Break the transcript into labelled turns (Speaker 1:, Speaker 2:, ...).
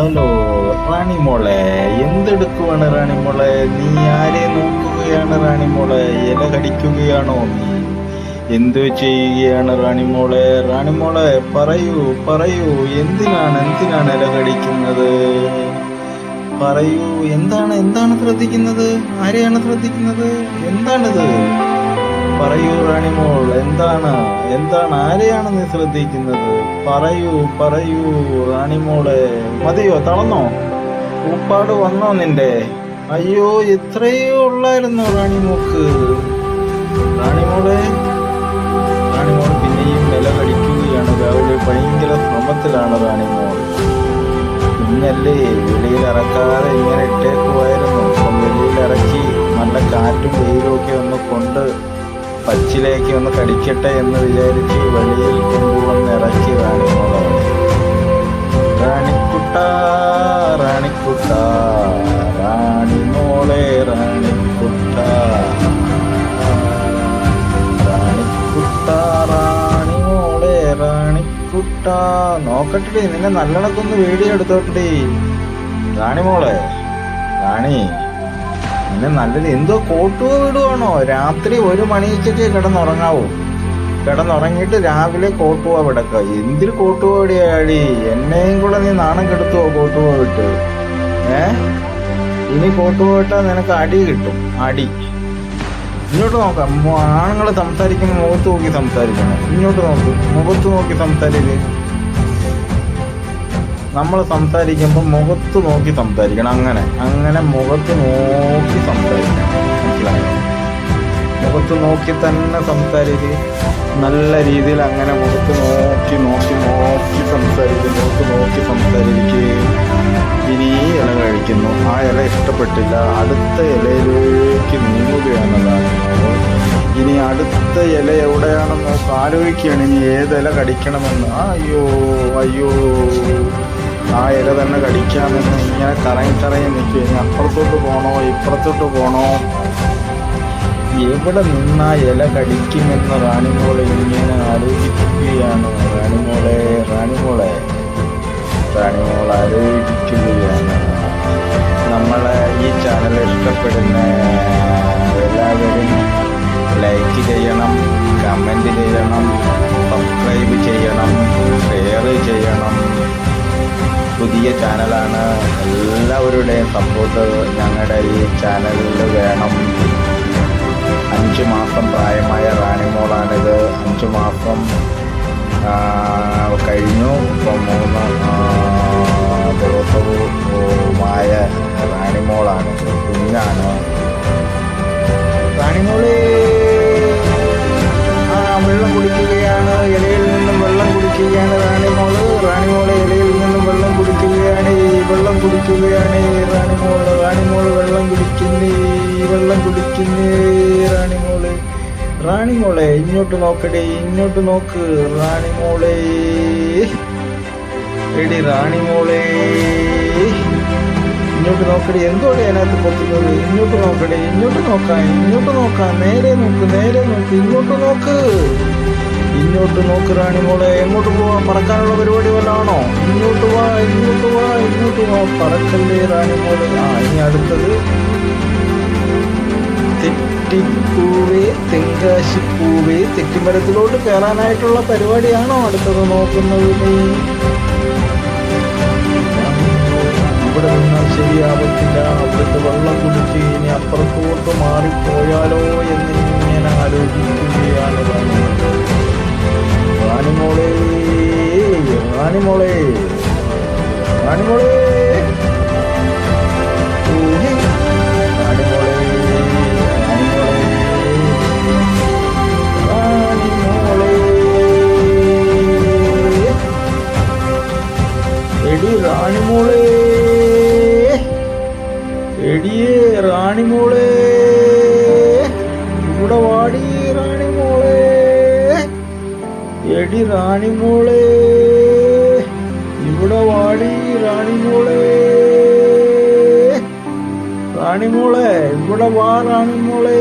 Speaker 1: Hello റാണി മോളെ എന്തെടുക്കുവാണ് റാണി മോളെ? നീ ആരെ നോക്കുകയാണ് റാണി മോളെ? ഇല കടിക്കുകയാണോ നീ? എന്തു ചെയ്യുകയാണ് റാണി മോളെ? റാണി മോളെ പറയൂ പറയൂ എന്തിനാണ് എന്തിനാണ് ഇല കടിക്കുന്നത്? പറയൂ എന്താണ് എന്താണ് ശ്രദ്ധിക്കുന്നത്? ആരെയാണ് ശ്രദ്ധിക്കുന്നത്? എന്താണിത്? പറയൂ റാണിമോൾ എന്താണ്? എന്താണ്? ആരെയാണ് നീ ശ്രദ്ധിക്കുന്നത്? പറയൂ പറയൂ റാണിമോളെ മതിയോ? തളന്നോ? ഊപ്പാട് വന്നോ നിന്റെ? അയ്യോ എത്രയോ ഉള്ളായിരുന്നു റാണിമോക്ക് റാണിമോളെ റാണിമോൾ പിന്നെയും വില കടിക്കുകയാണ്. രാവിലെ ഭയങ്കര ശ്രമത്തിലാണ് റാണിമോൾ കുഞ്ഞല്ലേ വെളിയിൽ ഇറക്കാതെ ഇങ്ങനെ ഇട്ടേക്കുമായിരുന്നു അപ്പം വെളിയിൽ ഇറക്കി നല്ല കാറ്റും വെയിലും ഒക്കെ ഒന്ന് കൊണ്ട് പച്ചിലേക്ക് ഒന്ന് കടിക്കട്ടെ എന്ന് വിചാരിച്ച് വെളിയിൽ കൊണ്ടുവന്ന് ഇറക്കി റാണിക്കുട്ട റാണിക്കുട്ട റാണിമോളെ റാണിക്കുട്ട. റാണിക്കുട്ട റാണിക്കുട്ട. നോക്കട്ടെ നിന്നെ നല്ലണക്കൊന്ന് വീഡിയോ എടുത്തോട്ടെ റാണിമോളെ റാണി. നിന്നെ നല്ലത് എന്തോ കോട്ടുക വിടുവാണോ? രാത്രി ഒരു മണിച്ചൊക്കെ കിടന്നുറങ്ങാവൂ. കിടന്നുറങ്ങിയിട്ട് രാവിലെ കോട്ടുവ വിടക്ക. എന്തിൽ കോട്ടുവ വിടിയാടി എന്നെയും കൂടെ നീ നാണം കെടുത്തുവോ കോട്ടുവ വിട്ട്? ഏ? ഇനി കോട്ടുവ വിട്ടാൽ നിനക്ക് അടി കിട്ടും. അടി. ഇങ്ങോട്ട് നോക്കാം. ആണുങ്ങൾ സംസാരിക്കുമ്പോൾ മുഖത്ത് നോക്കി സംസാരിക്കണം ഇങ്ങോട്ട് നോക്ക്. മുഖത്ത് നോക്കി സംസാരിക്കുക നമ്മൾ സംസാരിക്കുമ്പോൾ മുഖത്ത് നോക്കി സംസാരിക്കണം. അങ്ങനെ. അങ്ങനെ മുഖത്ത് നോക്കി സംസാരിക്കണം. മനസ്സിലായോ? മുഖത്ത് നോക്കി തന്നെ സംസാരിച്ച് നല്ല രീതിയിൽ അങ്ങനെ മുഖത്ത് നോക്കി നോക്കി നോക്കി സംസാരിക്കും മുഖത്ത് നോക്കി സംസാരിക്കുകയും ഇനി ഈ ഇല കഴിക്കുന്നു. ആ ഇല ഇഷ്ടപ്പെട്ടില്ല. അടുത്ത ഇലയിലേക്ക് നീങ്ങുകയാണെന്നതാണ് ഇനി അടുത്ത ഇല എവിടെയാണെന്ന് ആലോചിക്കുകയാണ്. ഇനി ഏത് ഇല കടിക്കണമെന്ന്. അയ്യോ അയ്യോ. ആ ഇല തന്നെ കടിക്കാമെന്ന് ഇങ്ങനെ കറങ്ങി കറങ്ങി നിൽക്കുക ഇനി അപ്പുറത്തോട്ട് പോകണോ ഇപ്പുറത്തോട്ട് പോകണോ എവിടെ നിന്നാ ഇല കടിക്കുമെന്ന് റാണിമോളെ ഇങ്ങനെ ആലോചിക്കുകയാണ്. റാണിമോളെ റാണിമോളെ റാണിമോൾ ആലോചിക്കുകയാണ്. നമ്മളെ ഈ ചാനൽ ഇഷ്ടപ്പെടുന്ന എല്ലാവരും ലൈക്ക് ചെയ്യണം കമന്റ് ചെയ്യണം. പുതിയ ചാനലാണ് എല്ലാവരുടെയും സപ്പോർട്ട് ഞങ്ങളുടെ ഈ ചാനലിൽ വേണം. അഞ്ച് മാസം പ്രായമായ റാണിമോളാണിത്. അഞ്ച് മാസം കഴിഞ്ഞു. ഇപ്പം കുടിക്കുകയാണ് റാണിമോൾ റാണിമോൾ വെള്ളം കുടിക്കുന്നേ വെള്ളം കുടിക്കുന്നേ റാണിമോൾ. റാണിമോളെ ഇങ്ങോട്ട് നോക്കടേ ഇങ്ങോട്ട് നോക്ക് റാണിമോളെ. എടി റാണിമോളെ. ഇങ്ങോട്ട് നോക്കടി എന്തോടെ അതിനകത്ത് പൊത്തുന്നത് ഇങ്ങോട്ട് നോക്കടി ഇങ്ങോട്ട് നോക്കാം ഇങ്ങോട്ട് നോക്കാം നേരെ നോക്ക് നേരെ നോക്ക് ഇങ്ങോട്ട് നോക്ക്. ഇങ്ങോട്ട് നോക്ക് റാണിമോളെ എങ്ങോട്ട് പോവാ പറക്കാനുള്ള പരിപാടി വല്ലതാണോ ഇങ്ങോട്ട് വാ ഇങ്ങോട്ട് വാ വാ പറക്കല്ലേ റാണിമോളെ ആ ഇനി അടുത്തത് തെറ്റിപ്പൂവേ തെങ്കാശിപ്പൂവേ തെറ്റിമരത്തിലോട്ട് കയറാനായിട്ടുള്ള പരിപാടിയാണോ അടുത്തത് നോക്കുന്നത് ഇവിടെ നിന്നാൽ ശരിയാവത്തില്ല. അവിടുത്തെ വെള്ളം കുടിച്ച് ഇനി അപ്പുറത്തോട്ട് മാറിപ്പോയാലോ എന്നിങ്ങനെ ആലോചിക്കുകയാണ് റാണിമോളെ റാണിമോളെ റാണിമോളെ ഊഹി. റാണിമോളെ റാണിമോളെ റാണിമോളെ എടി റാണിമോളെ എടിയേ റാണിമോളെ റാണിമോളെ ഇവിടെ വാ റാണിമോളെ